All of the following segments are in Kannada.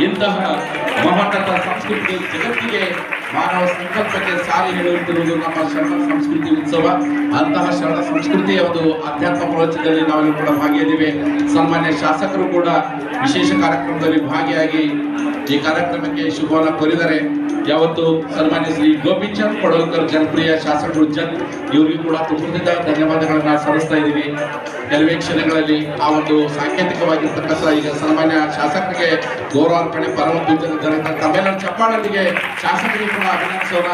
ಇಂತಹ ಮಹೋನ್ನತ ಸಂಸ್ಕೃತಿ ಜಗತ್ತಿಗೆ ಮಾನವ ಸಂಕಲ್ಪಕ್ಕೆ ಸಾರಿ ಹೇಳುತ್ತಿರುವುದು ನಮ್ಮ ಶರಣ ಸಂಸ್ಕೃತಿ ಉತ್ಸವ. ಅಂತಹ ಶರಣ ಸಂಸ್ಕೃತಿಯ ಒಂದು ಅಧ್ಯಾತ್ಮ ಪ್ರವಚನದಲ್ಲಿ ನಾವು ಕೂಡ ಭಾಗಿಯಾಗಿದ್ದೇವೆ. ಸನ್ಮಾನ್ಯ ಶಾಸಕರು ಕೂಡ ವಿಶೇಷ ಕಾರ್ಯಕ್ರಮದಲ್ಲಿ ಭಾಗಿಯಾಗಿ ಈ ಕಾರ್ಯಕ್ರಮಕ್ಕೆ ಶುಭವನ್ನು ಕೋರಿದರೆ ಯಾವತ್ತು ಸನ್ಮಾನ್ಯ ಶ್ರೀ ಗೋಪಿಚಂದ್ ಪಡೋಲ್ಕರ್ ಜನಪ್ರಿಯ ಶಾಸಕರು ಜನ್ ಇವರಿಗೂ ಕೂಡ ತುಂಬುತ್ತಿದ್ದ ಧನ್ಯವಾದಗಳನ್ನು ಸಲ್ಲಿಸ್ತಾ ಇದ್ದೀವಿ. ಕೆಲವೇ ಕ್ಷಣಗಳಲ್ಲಿ ಆ ಒಂದು ಸಾಂಕೇತಿಕವಾಗಿರ್ತಕ್ಕಂಥ ಈಗ ಸನ್ಮಾನ್ಯ ಶಾಸಕರಿಗೆ ಗೌರವಾರ್ಪಣೆ ಪರಮ ತಮ್ಮೆಲ್ಲರ ಚಪ್ಪಾಳರಿಗೆ ಶಾಸಕರಿಗೆ ಕೂಡ ಅಭಿನಂದಿಸೋಣ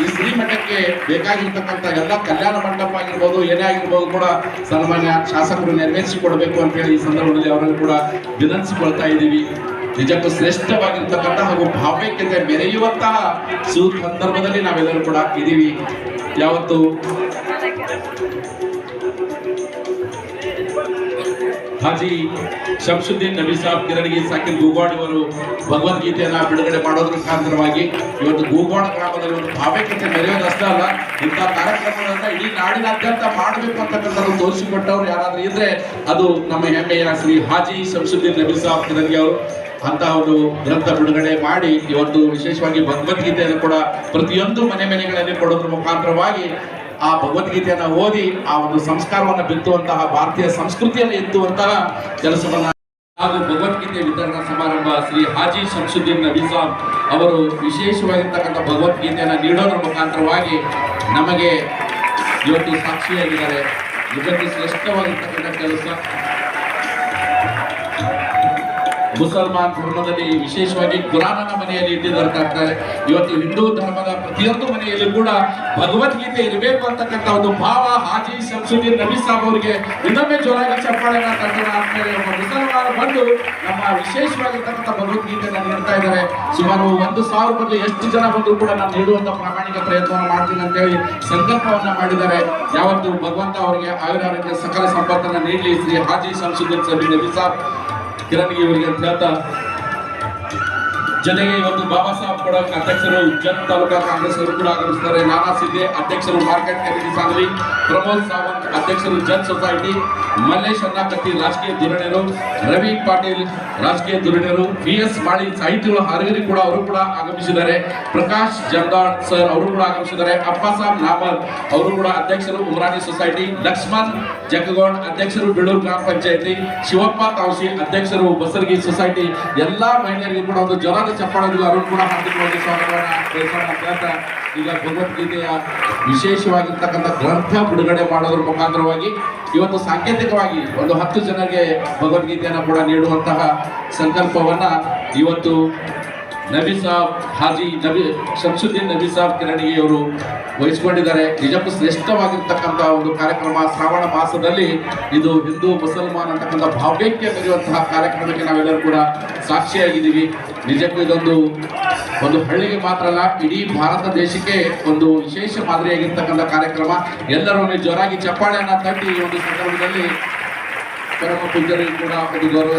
ಈ ಶ್ರೀಮಠಕ್ಕೆ ಬೇಕಾಗಿರ್ತಕ್ಕಂಥ ಎಲ್ಲ ಕಲ್ಯಾಣ ಮಂಟಪ ಆಗಿರ್ಬೋದು, ಏನೇ ಆಗಿರ್ಬೋದು ಕೂಡ ಸನ್ಮಾನ್ಯ ಶಾಸಕರು ನೆರವೇರಿಸಿಕೊಡ್ಬೇಕು ಅಂತ ಹೇಳಿ ಈ ಸಂದರ್ಭದಲ್ಲಿ ಅವರನ್ನು ಕೂಡ ವಿನಂತಿಸಿಕೊಳ್ತಾ ಇದ್ದೀವಿ. ನಿಜಕ್ಕೂ ಶ್ರೇಷ್ಠವಾಗಿರ್ತಕ್ಕಂಥ ಹಾಗೂ ಭಾವೈಕ್ಯತೆ ಮೆರೆಯುವಂತಹ ಸಂದರ್ಭದಲ್ಲಿ ನಾವೆಲ್ಲರೂ ಕೂಡ ಇದ್ದೀವಿ. ಯಾವತ್ತು? ಹಾಜಿ ಶಂಶುದ್ದೀನ್ ನಬಿ ಸಾಬ್ ಕಿರಣಿಗೆ ಸಾಕಿನ್ ಗೂಗಾಡ್ ಇವರು ಭಗವದ್ಗೀತೆಯನ್ನ ಬಿಡುಗಡೆ ಮಾಡೋದ್ರ ಮುಖಾಂತರವಾಗಿ ಇವತ್ತು ಗೂಗಾಡ ಗ್ರಾಮದಲ್ಲಿ ಒಂದು ಭಾವೈಕ್ಯತೆ ಮೆರೆಯೋದಷ್ಟೇ ಅಲ್ಲ, ಇಂಥ ಕಾರ್ಯಕ್ರಮಗಳನ್ನ ಇಡೀ ನಾಡಿನಾದ್ಯಂತ ಮಾಡಬೇಕು ಅಂತಕ್ಕಂಥದ್ದು ತೋರಿಸಿಕೊಟ್ಟವ್ರು ಯಾರಾದ್ರೂ ಇದ್ರೆ ಅದು ನಮ್ಮ ಹೆಮ್ಮೆಯ ಶ್ರೀ ಹಾಜಿ ಶಂಶುದ್ದೀನ್ ನಬಿ ಸಾಬ್ ಕಿರಣಿ ಅವರು ಅಂತ ಒಂದು ಗ್ರಂಥ ಬಿಡುಗಡೆ ಮಾಡಿ ಇವತ್ತು ವಿಶೇಷವಾಗಿ ಭಗವದ್ಗೀತೆಯನ್ನು ಕೂಡ ಪ್ರತಿಯೊಂದು ಮನೆ ಮನೆಗಳಲ್ಲಿ ಕೊಡೋದ್ರ ಮುಖಾಂತರವಾಗಿ ಆ ಭಗವದ್ಗೀತೆಯನ್ನು ಓದಿ ಆ ಒಂದು ಸಂಸ್ಕಾರವನ್ನು ಬಿತ್ತುವಂತಹ ಭಾರತೀಯ ಸಂಸ್ಕೃತಿಯನ್ನು ಎತ್ತುವಂತಹ ಕೆಲಸವನ್ನು ಹಾಗೂ ಭಗವದ್ಗೀತೆ ವಿತರಣಾ ಸಮಾರಂಭ ಶ್ರೀ ಹಾಜಿ ಶಂಶುದ್ದೀನ್ ನಬಿ ಸಾಬ್ ಅವರು ವಿಶೇಷವಾಗಿರ್ತಕ್ಕಂಥ ಭಗವದ್ಗೀತೆಯನ್ನು ನೀಡೋದ್ರ ಮುಖಾಂತರವಾಗಿ ನಮಗೆ ಇವತ್ತು ಸಾಕ್ಷಿಯಾಗಿದ್ದಾರೆ. ನಿಜಕ್ಕೂ ಶ್ರೇಷ್ಠವಾಗಿರ್ತಕ್ಕಂಥ ಕೆಲಸ. ಮುಸಲ್ಮಾನ್ ಧರ್ಮದಲ್ಲಿ ವಿಶೇಷವಾಗಿ ಕುರಾನನ ಮನೆಯಲ್ಲಿ ಇಟ್ಟಿದ್ದಾರೆ ಇವತ್ತು ಹಿಂದೂ ಧರ್ಮದ ಪ್ರತಿಯೊಂದು ಮನೆಯಲ್ಲೂ ಕೂಡ ಭಗವದ್ಗೀತೆ ಇರಬೇಕು ಅಂತಕ್ಕಂಥ ಒಂದು ಭಾವ ಹಾಜಿ ಸಂಸದಿ ನಬಿ ಸಾಬ್ ಅವರಿಗೆ ಇನ್ನೊಮ್ಮೆ ಜೋರಾಗಿ ಚಪ್ಪಾಳೆ ಅಂತಾರೆ ಒಬ್ಬ ಮುಸಲ್ಮಾನ ಬಂದು ನಮ್ಮ ವಿಶೇಷವಾಗಿರ್ತಕ್ಕಂಥ ಭಗವದ್ಗೀತೆಯನ್ನು ನೀಡ್ತಾ ಇದ್ದಾರೆ. ಸುಮಾರು ಒಂದು ಸಾವಿರ ಬಂದು ಎಷ್ಟು ಜನ ಬಂದರೂ ಕೂಡ ನಾನು ನೀಡುವಂತ ಪ್ರಾಮಾಣಿಕ ಪ್ರಯತ್ನವನ್ನು ಮಾಡ್ತೀನಿ ಅಂತ ಹೇಳಿ ಸಂಕಲ್ಪವನ್ನ ಮಾಡಿದ್ದಾರೆ. ಯಾವತ್ತು ಭಗವಂತ ಅವರಿಗೆ ಆಯುರಾರೋಗ್ಯ, ಸಕಲ ಸಂಪತ್ತನ್ನ ನೀಡಲಿ. ಶ್ರೀ ಹಾಜಿ ಸಭೆ ನಬಿ ಸಾಬ್. ಕಿರಣ್ಗೆ ಇವರಿಗೆ ಅಂತ ಹೇಳ್ತಾ ಜೊತೆಗೆ ಇವತ್ತು ಬಾಬಾ ಸಾಹೇಬ್ ಕೂಡ ಅಧ್ಯಕ್ಷರು ಜನ್ ತಾಲೂಕಾ ಕಾಂಗ್ರೆಸ್ ಅವರು ಕೂಡ ಆಗಮಿಸಿದ್ದಾರೆ ನಾನಾ ಸಿದ್ದೆ ಅಧ್ಯಕ್ಷರು ಮಾರ್ಕೆಟ್ ಕಮಿಟಿ ಸಾಂಗ್ಲಿ ಪ್ರಮೋದ್ ಸಾವಂತ್ ಅಧ್ಯಕ್ಷರು ಜನ್ ಸೊಸೈಟಿ, ಮಲ್ಲೇಶ್ ಅನ್ನಾಕತ್ತಿ ರಾಜಕೀಯ ಧೋರಣೆಯರು, ರವಿ ಪಾಟೀಲ್ ರಾಜಕೀಯ ಧೋರಣೆಯರು ವಿ ಎಸ್ ಮಾಳಿ ಸಾಹಿತಿಗಳು ಹರಗರಿ ಕೂಡ ಅವರು ಕೂಡ ಆಗಮಿಸಿದ್ದಾರೆ. ಪ್ರಕಾಶ್ ಜಂದಾಳ್ ಸರ್ ಅವರು ಕೂಡ ಆಗಮಿಸಿದ್ದಾರೆ. ಅಪ್ಪಾಸಾಬ್ ನಾಮರ್ ಅವರು ಕೂಡ ಅಧ್ಯಕ್ಷರು ಉಮರಾಣಿ ಸೊಸೈಟಿ, ಲಕ್ಷ್ಮಣ್ ಜಗಗೌಡ ಅಧ್ಯಕ್ಷರು ಬೆಳ್ಳೂರು ಗ್ರಾಮ ಪಂಚಾಯತಿ, ಶಿವಪ್ಪ ತಾವಸಿ ಅಧ್ಯಕ್ಷರು, ಬಸರ್ಗಿ ಸೊಸೈಟಿ, ಎಲ್ಲಾ ಮಹಿಳೆಯರಿಗೂ ಕೂಡ ಒಂದು ಜ್ವರದ ಚಪ್ಪಾಳದಲ್ಲಿ ಅವರು ಕೂಡ ಹಾರ್ದಿಕವಾಗಿ ಸ್ವಾಗತವನ್ನ ಈಗ ಭಗವದ್ಗೀತೆಯ ವಿಶೇಷವಾಗಿರ್ತಕ್ಕಂಥ ಗ್ರಂಥ ಬಿಡುಗಡೆ ಮಾಡೋದ್ರ ಮುಖಾಂತರವಾಗಿ ಇವತ್ತು ಸಾಂಕೇತಿಕವಾಗಿ ಒಂದು ಹತ್ತು ಜನರಿಗೆ ಭಗವದ್ಗೀತೆಯನ್ನು ಕೂಡ ನೀಡುವಂತಹ ಸಂಕಲ್ಪವನ್ನ ಇವತ್ತು ನಬಿ ಸಾಬ್, ಹಾಜಿ ನಬಿ ಶಂಸುದ್ದೀನ್ ನಬಿ ಸಾಬ್ ಕಿರಣಿಗೆ ಅವರು ವಹಿಸಿಕೊಂಡಿದ್ದಾರೆ. ನಿಜಕ್ಕೂ ಶ್ರೇಷ್ಠವಾಗಿರ್ತಕ್ಕಂಥ ಒಂದು ಕಾರ್ಯಕ್ರಮ ಶ್ರಾವಣ ಮಾಸದಲ್ಲಿ ಇದು ಹಿಂದೂ, ಮುಸಲ್ಮಾನ್ ಅಂತಕ್ಕಂಥ ಭಾವೈಕ್ಯ ಬರೆಯುವಂತಹ ಕಾರ್ಯಕ್ರಮಕ್ಕೆ ನಾವೆಲ್ಲರೂ ಕೂಡ ಸಾಕ್ಷಿಯಾಗಿದ್ದೀವಿ. ನಿಜಕ್ಕೂ ಇದೊಂದು, ಒಂದು ಹಳ್ಳಿಗೆ ಮಾತ್ರ ಅಲ್ಲ, ಇಡೀ ಭಾರತ ದೇಶಕ್ಕೆ ಒಂದು ವಿಶೇಷ ಮಾದರಿಯಾಗಿರ್ತಕ್ಕಂಥ ಕಾರ್ಯಕ್ರಮ. ಎಲ್ಲರೂ ಜೋರಾಗಿ ಚಪ್ಪಾಳೆಯನ್ನು ತಟ್ಟಿ ಈ ಒಂದು ಸಂದರ್ಭದಲ್ಲಿ ಪರಮ ಪೂಜರಿಗೂ ಕೂಡ ಒಂದು ಗೌರವ